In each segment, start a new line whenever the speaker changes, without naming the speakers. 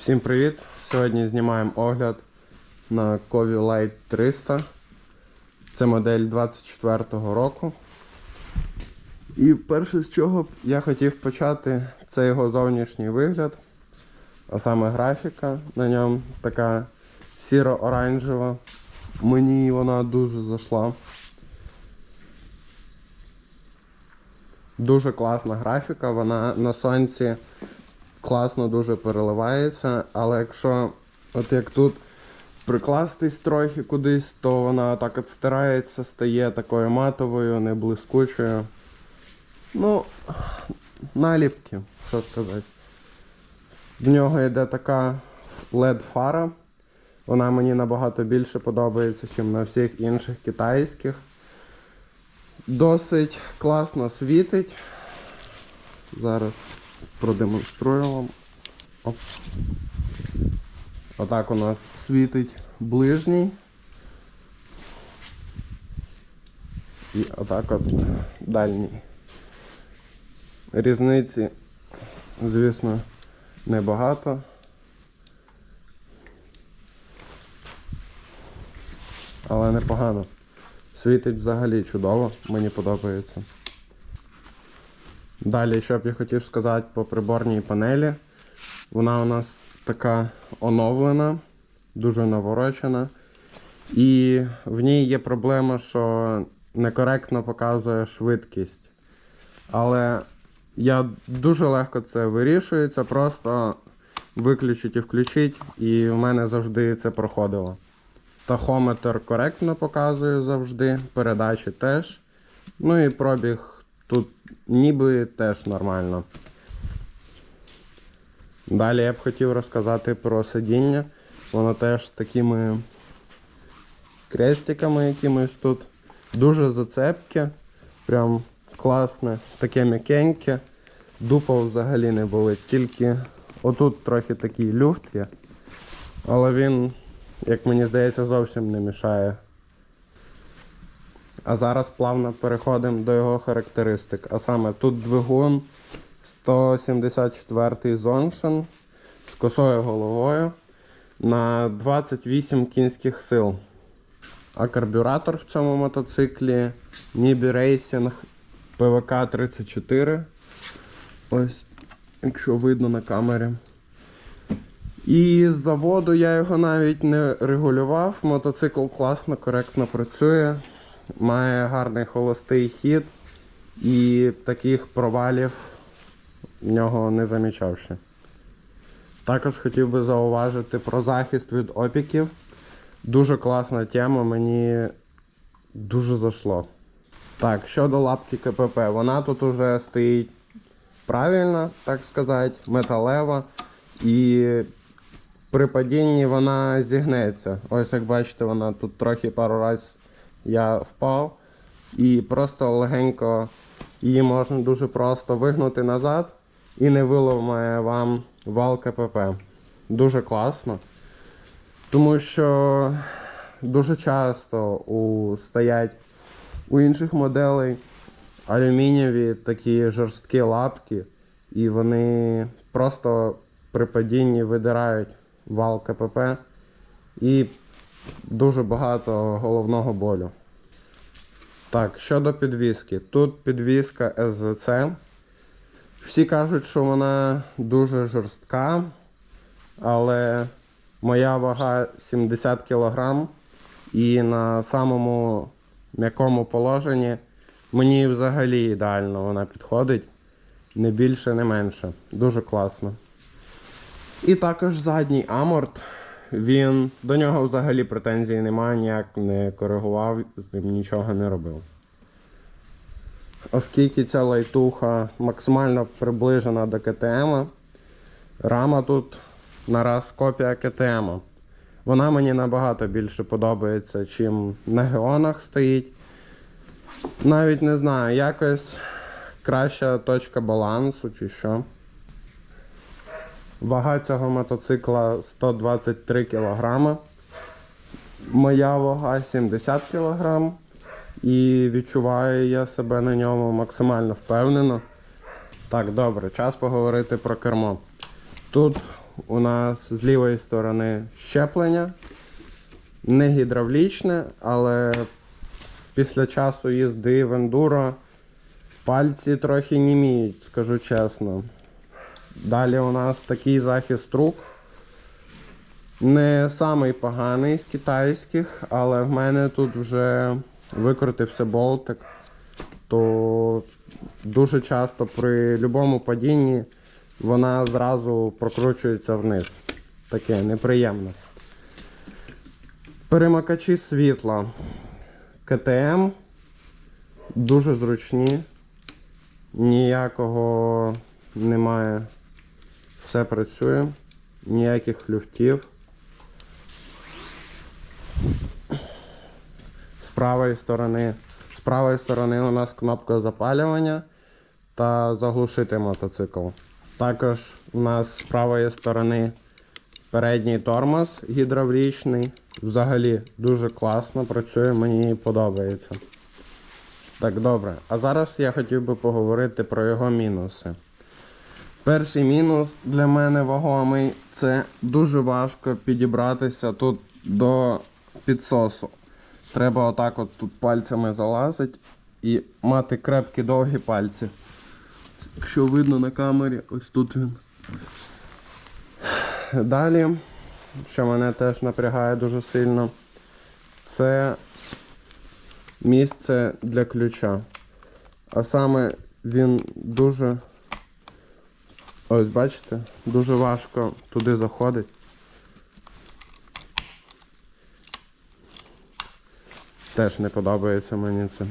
Всім привіт! Сьогодні знімаємо огляд на Kovy Light 300. Це модель 24-го року. І перше з чого я хотів почати, це його зовнішній вигляд, а саме графіка на ньому така сіро-оранжева. Мені вона дуже зайшла. Дуже класна графіка, вона на сонці класно дуже переливається, але якщо, от як тут прикластись трохи кудись, то вона так от стирається, стає такою матовою, не блискучою. Ну, наліпки, що сказати. В нього йде така LED фара. Вона мені набагато більше подобається, ніж на всіх інших китайських. Досить класно світить. Зараз продемонструю вам. Оп. Отак у нас світить ближній. І отак от дальній. Різниці, звісно, небагато. Але непогано. Світить взагалі чудово, мені подобається. Далі, що б я хотів сказати по приборній панелі. Вона у нас така оновлена, дуже наворочена. І в ній є проблема, що некоректно показує швидкість. Але я дуже легко це вирішую, це просто виключить і включить, і в мене завжди це проходило. Тахометр коректно показує завжди, передачі теж. Ну і пробіг тут ніби теж нормально. Далі я б хотів розказати про сидіння. Воно теж з такими крестиками якимось тут. Дуже зацепке. Прям класне, таке м'якеньке. Дупа взагалі не болить. Тільки отут трохи такий люфт є. Але він, як мені здається, зовсім не мішає. А зараз плавно переходимо до його характеристик. А саме тут двигун 174 Zontion з косою головою на 28 кінських сил. А карбюратор в цьому мотоциклі Nibi Racing PVK 34. Ось, якщо видно на камері. І з заводу я його навіть не регулював. Мотоцикл класно, коректно працює. Має гарний холостий хід і таких провалів в нього не замічав ще. Також хотів би зауважити про захист від опіків. Дуже класна тема, мені дуже зайшло. Так, щодо лапки КПП, вона тут уже стоїть правильно, так сказати, металева. І при падінні вона зігнеться. Ось як бачите, вона тут трохи пару разів я впав. І просто легенько її можна дуже просто вигнути назад і не виламає вам вал КПП. Дуже класно. Тому що дуже часто у, стоять у інших моделей алюмінієві такі жорсткі лапки, і вони просто при падінні видирають вал КПП і дуже багато головного болю. Так, щодо підвіски. Тут підвіска СЗЦ. Всі кажуть, що вона дуже жорстка, але моя вага 70 кг і на самому м'якому положенні мені взагалі ідеально вона підходить. Не більше, не менше. Дуже класно. І також задній аморт. Він до нього взагалі претензій немає, ніяк не коригував, з ним нічого не робив. Оскільки ця лайтуха максимально приближена до КТМ, рама тут нараз копія КТМ. Вона мені набагато більше подобається, чим на геонах стоїть. Навіть не знаю, якось краща точка балансу чи що. Вага цього мотоцикла 123 кг. Моя вага 70 кг. І відчуваю я себе на ньому максимально впевнено. Так, добре, час поговорити про кермо. Тут у нас з лівої сторони щеплення. Не гідравлічне, але після часу їзди в ендуро пальці трохи німіють, скажу чесно. Далі у нас такий захист рук. Не самий поганий з китайських, але в мене тут вже викрутився болтик. То дуже часто при будь-якому падінні вона зразу прокручується вниз. Таке неприємно. Перемикачі світла. КТМ. Дуже зручні. Ніякого немає. Все працює. Ніяких люфтів. З правої сторони. З правої сторони у нас кнопка запалювання та заглушити мотоцикл. Також у нас з правої сторони передній тормоз гідравлічний. Взагалі дуже класно працює, мені подобається. Так, добре. А зараз я хотів би поговорити про його мінуси. Перший мінус для мене вагомий це дуже важко підібратися тут до підсосу. Треба отак от тут пальцями залазити і мати крепкі довгі пальці. Якщо видно на камері, ось тут він. Далі, що мене теж напрягає дуже сильно, це місце для ключа. А саме він дуже. Ось бачите, дуже важко туди заходить. Теж не подобається мені це.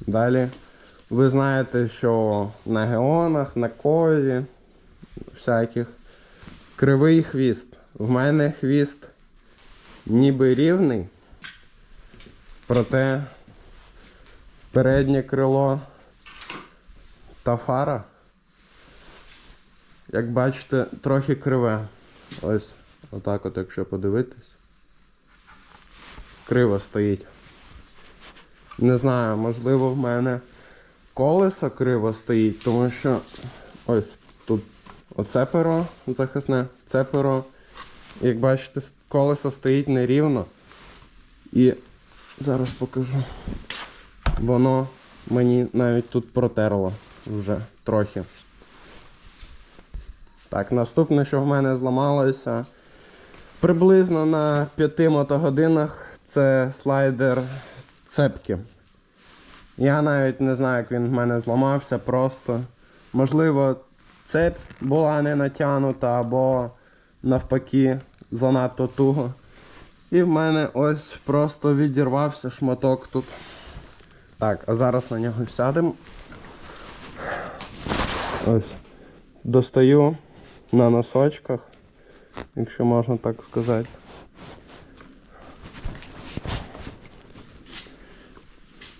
Далі. Ви знаєте, що на геонах, на кові, всяких кривий хвіст. В мене хвіст ніби рівний, проте переднє крило та фара, як бачите, трохи криве. Ось, отак от, якщо подивитись. Криво стоїть. Не знаю, можливо, в мене колесо криво стоїть, тому що ось тут оце перо захисне, це перо. Як бачите, колесо стоїть нерівно. І зараз покажу. Воно мені навіть тут протерло вже трохи. Так, наступне, що в мене зламалося, приблизно на 5 мотогодинах це слайдер цепки. Я навіть не знаю, як він в мене зламався просто. Можливо, цепь була не натягнута або навпаки занадто туго. І в мене ось просто відірвався шматок тут. Так, а зараз на нього сядемо. Ось. Достаю на носочках, якщо можна так сказати.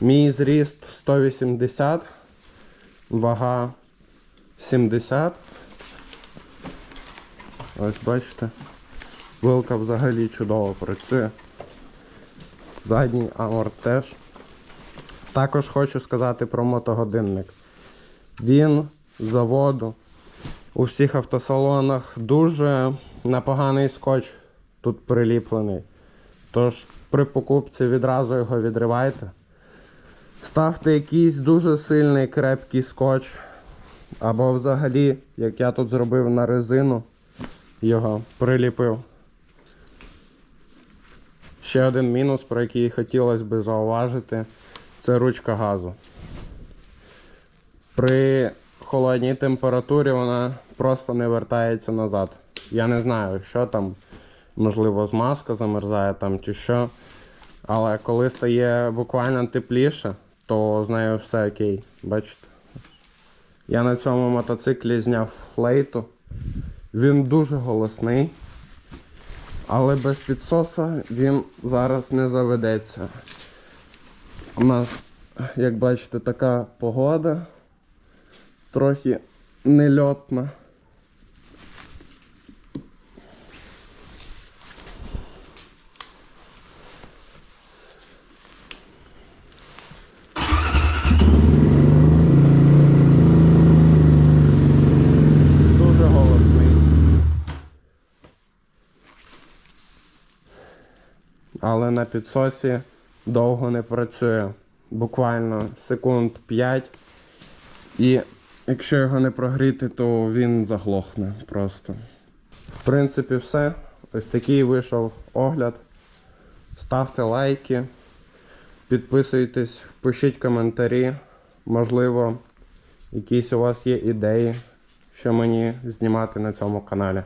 Мій зріст 180, вага 70. Ось бачите. Вилка взагалі чудово працює. Задній аморт теж. Також хочу сказати про мотогодинник. Він заводу у всіх автосалонах дуже на поганий скотч тут приліплений. Тож при покупці відразу його відривайте. Ставте якийсь дуже сильний крепкий скотч. Або взагалі, як я тут зробив на резину, його приліпив. Ще один мінус, про який хотілося б зауважити, це ручка газу. При холодній температурі вона просто не вертається назад. Я не знаю, що там, можливо, змазка замерзає там чи що. Але коли стає буквально тепліше, то з нею все окей. Бачите? Я на цьому мотоциклі зняв флейту. Він дуже голосний. Але без підсоса він зараз не заведеться. У нас, як бачите, така погода трохи нельотна. Але на підсосі довго не працює. Буквально секунд 5 і якщо його не прогріти, то він заглохне просто. В принципі, все. Ось такий вийшов огляд. Ставте лайки, підписуйтесь, пишіть коментарі. Можливо, якісь у вас є ідеї, що мені знімати на цьому каналі.